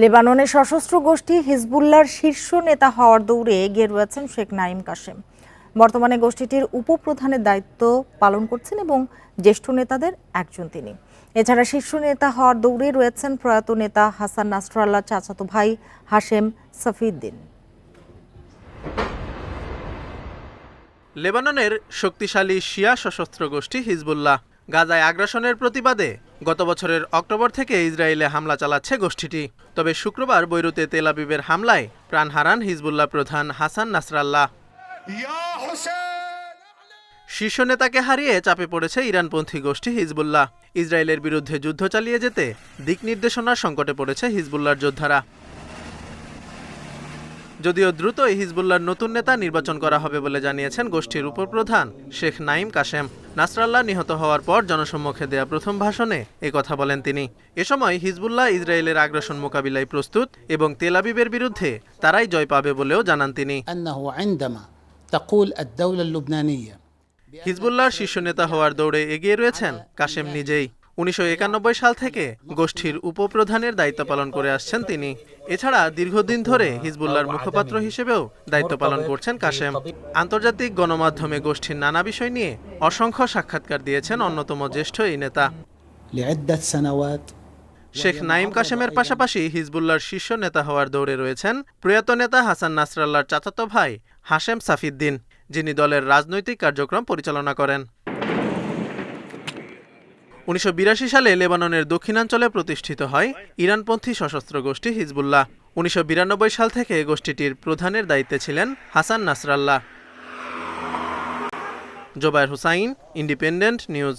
লেবাননের সশস্ত্র গোষ্ঠী হিজবুল্লাহর শীর্ষ নেতা হওয়ার দৌড়ে এগিয়ে রয়েছেন শেখ নাইম কাশেম। বর্তমানে গোষ্ঠীটির উপপ্রধানের দায়িত্ব পালন করছেন এবং জ্যেষ্ঠ নেতাদের একজন তিনি। এছাড়া শীর্ষ নেতা হওয়ার দৌড়ে রয়েছেন প্রয়াত নেতা হাসান নাসরাল্লাহ চাচাতো ভাই হাশেম সফিউদ্দিন। লেবাননের শক্তিশালী শিয়া সশস্ত্র গোষ্ঠী হিজবুল্লাহ গাজায় আগ্রাসনের প্রতিবাদে গত বছরের অক্টোবর থেকে ইসরায়েলে হামলা চালাচ্ছে গোষ্ঠীটি। তবে শুক্রবার বৈরুতে তেলাবিবের হামলায় প্রাণ হারান হিজবুল্লাহ প্রধান হাসান নাসরাল্লাহ। শীর্ষ নেতাকে হারিয়ে চাপে পড়েছে ইরানপন্থী গোষ্ঠী হিজবুল্লাহ। ইসরায়েলের বিরুদ্ধে যুদ্ধ চালিয়ে যেতে দিক নির্দেশনার সংকটে পড়েছে হিজবুল্লাহর যোদ্ধারা। যদিও দ্রুত হিজবুল্লাহর নতুন নেতা নির্বাচন করা হবে বলে জানিয়েছেন গোষ্ঠীর উপপ্রধান শেখ নাইম কাশেম। নাসরাল্লাহ নিহত হওয়ার পর জনসম্মুখে দেয়া প্রথম ভাষণে এ কথা বলেন তিনি। এ সময় হিজবুল্লাহ ইসরায়েলের আগ্রাসন মোকাবিলায় প্রস্তুত এবং তেলাবিবের বিরুদ্ধে তারাই জয় পাবে বলেও জানান তিনি। হিজবুল্লাহর শীর্ষ নেতা হওয়ার দৌড়ে এগিয়ে রয়েছেন কাশেম নিজেই। উনিশশো একানব্বই সাল থেকে গোষ্ঠীর উপপ্রধানের দায়িত্ব পালন করে আসছেন তিনি। এছাড়া দীর্ঘদিন ধরে হিজবুল্লাহর মুখপাত্র হিসেবেও দায়িত্ব পালন করছেন কাশেম। আন্তর্জাতিক গণমাধ্যমে গোষ্ঠীর নানা বিষয় নিয়ে অসংখ্য সাক্ষাৎকার দিয়েছেন অন্যতম জ্যেষ্ঠ এই নেতা। শেখ নাইম কাশেমের পাশাপাশি হিজবুল্লার শীর্ষ নেতা হওয়ার দৌড়ে রয়েছেন প্রয়াত নেতা হাসান নাসরাল্লার চাচাতো ভাই হাশেম সাফিদ্দিন যিনি দলের রাজনৈতিক কার্যক্রম পরিচালনা করেন। উনিশশো বিরাশি সালে লেবাননের দক্ষিণাঞ্চলে প্রতিষ্ঠিত হয় ইরানপন্থী সশস্ত্র গোষ্ঠী হিজবুল্লাহ। উনিশশো বিরানব্বই সাল থেকে গোষ্ঠীটির প্রধানের দায়িত্বে ছিলেন Hasan Nasrallah. Zobayer Hussain, Independent News.